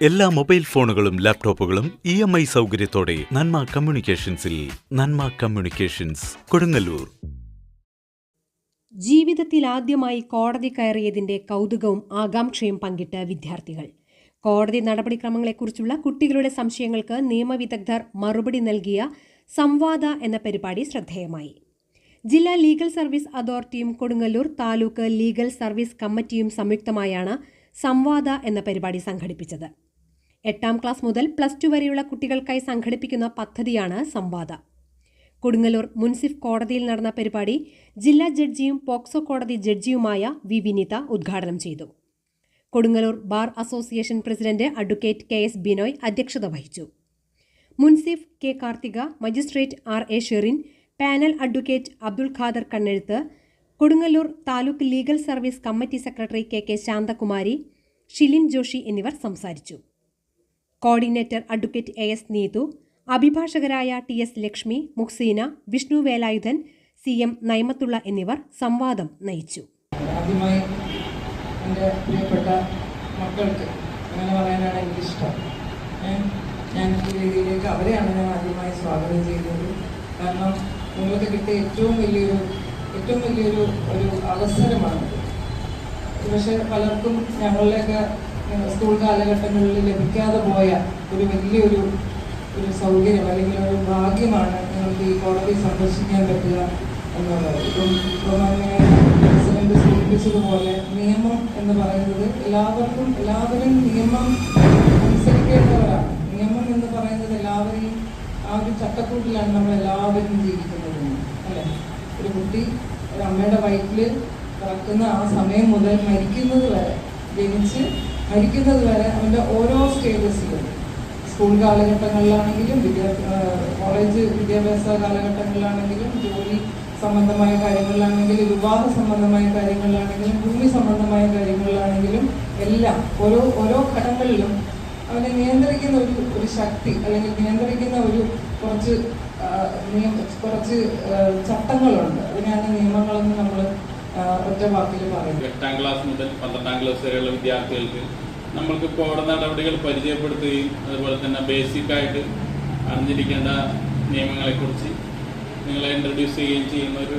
എല്ലാ മൊബൈൽ ഫോണുകളും ലാപ്ടോപ്പുകളും ഇ എം ഐ സൗകര്യത്തോടെ നന്മ കമ്മ്യൂണിക്കേഷൻസിൽ നന്മ കമ്മ്യൂണിക്കേഷൻസ് കൊടുങ്ങല്ലൂർ. ജീവിതത്തിൽ ആദ്യമായി കോടതി കയറിയതിന്റെ കൗതുകവും ആകാംക്ഷയും പങ്കിട്ട വിദ്യാർത്ഥികൾ. കോടതി നടപടിക്രമങ്ങളെക്കുറിച്ചുള്ള കുട്ടികളുടെ സംശയങ്ങൾക്ക് നിയമവിദഗ്ധർ മറുപടി നൽകിയ സംവാദ എന്ന പരിപാടി ശ്രദ്ധേയമായി. ജില്ലാ ലീഗൽ സർവീസ് അതോറിറ്റിയും കൊടുങ്ങല്ലൂർ താലൂക്ക് ലീഗൽ സർവീസ് കമ്മിറ്റിയും സംയുക്തമായാണ് സംവാദ എന്ന പരിപാടി സംഘടിപ്പിച്ചത്. എട്ടാം ക്ലാസ് മുതൽ പ്ലസ് ടു വരെയുള്ള കുട്ടികൾക്കായി സംഘടിപ്പിക്കുന്ന പദ്ധതിയാണ് സംവാദ. കൊടുങ്ങല്ലൂർ മുൻസിഫ് കോടതിയിൽ നടന്ന പരിപാടി ജില്ലാ ജഡ്ജിയും പോക്സോ കോടതി ജഡ്ജിയുമായ വി വിനീത ഉദ്ഘാടനം ചെയ്തു. Kodungallur bar association president advocate K S Binoy അധ്യക്ഷത വഹിച്ചു. Munsif K Karthika magistrate R A Sherin panel advocate Abdul Khader Kannezhuthu Kodungallur taluk legal service committee secretary K K Shanthakumari Shilin Joshi എന്നിവർ സംസാരിച്ചു. Coordinator advocate A S Neethu അഭിഭാഷകരായ T S Lakshmi Muksina Vishnu Velayudhan C M Naimathulla എന്നിവർ സംവാദം നയിച്ചു. ആദ്യമായി എന്റെ പ്രിയപ്പെട്ട മക്കൾക്ക് അങ്ങനെ പറയാനാണ് എനിക്കിഷ്ടം. ഇഷ്ടം ഞാൻ ഈ രീതിയിലേക്ക് അവരെയാണ് ഞാൻ ആദ്യമായി സ്വാഗതം ചെയ്യുന്നത്. കാരണം നിങ്ങൾക്ക് കിട്ടിയ ഏറ്റവും വലിയൊരു ഏറ്റവും വലിയൊരു ഒരു അവസരമാണ് പക്ഷേ പലർക്കും ഞങ്ങളിലേക്ക് സ്കൂൾ കാലഘട്ടങ്ങളിൽ ലഭിക്കാതെ പോയ ഒരു വലിയൊരു ഒരു സൗകര്യം അല്ലെങ്കിൽ ഒരു ഭാഗ്യമാണ് നിങ്ങൾക്ക് ഈ കോടതി സന്ദർശിക്കാൻ പറ്റുക എന്നുള്ളത്. ഇപ്പം പ്രസിഡന്റ് സൂചിപ്പിച്ചതുപോലെ നിയമം എന്ന് പറയുന്നത് എല്ലാവർക്കും എല്ലാവരും നിയമം അനുസരിക്കേണ്ടവരാണ്. നിയമം എന്ന് പറയുന്നത് എല്ലാവരെയും ആ ഒരു ചട്ടക്കൂട്ടിലാണ് നമ്മൾ എല്ലാവരും ജീവിക്കുന്നത്. അല്ലേ? ഒരു കുട്ടി ഒരു അമ്മയുടെ വയറ്റിൽ പിറക്കുന്ന ആ സമയം മുതൽ മരിക്കുന്നത് വരെ ജനിച്ച് മരിക്കുന്നത് വരെ അവന്റെ ഓരോ സ്റ്റേജസിലും സ്കൂൾ കാലഘട്ടങ്ങളിലാണെങ്കിലും കോളേജ് വിദ്യാഭ്യാസ കാലഘട്ടങ്ങളിലാണെങ്കിലും ജോലി സംബന്ധമായ കാര്യങ്ങളിലാണെങ്കിലും വിവാഹ സംബന്ധമായ കാര്യങ്ങളിലാണെങ്കിലും ഭൂമി സംബന്ധമായ കാര്യങ്ങളിലാണെങ്കിലും എല്ലാം ഓരോ ഓരോ ഘട്ടങ്ങളിലും അവനെ നിയന്ത്രിക്കുന്ന ഒരു ഒരു ശക്തി അല്ലെങ്കിൽ നിയന്ത്രിക്കുന്ന ഒരു കുറച്ച് കുറച്ച് ചട്ടങ്ങളുണ്ട്. അതിനാണ് നിയമങ്ങളെന്ന് നമ്മൾ എട്ടാം ക്ലാസ് മുതൽ പന്ത്രണ്ടാം ക്ലാസ് വരെയുള്ള വിദ്യാർത്ഥികൾക്ക് നമ്മൾക്ക് കോട നടപടികൾ പരിചയപ്പെടുത്തുകയും അതുപോലെ തന്നെ ബേസിക് ആയിട്ട് അറിഞ്ഞിരിക്കേണ്ട നിയമങ്ങളെക്കുറിച്ച് നിങ്ങളെ ഇൻട്രൊഡ്യൂസ് ചെയ്യുകയും ചെയ്യുന്ന ഒരു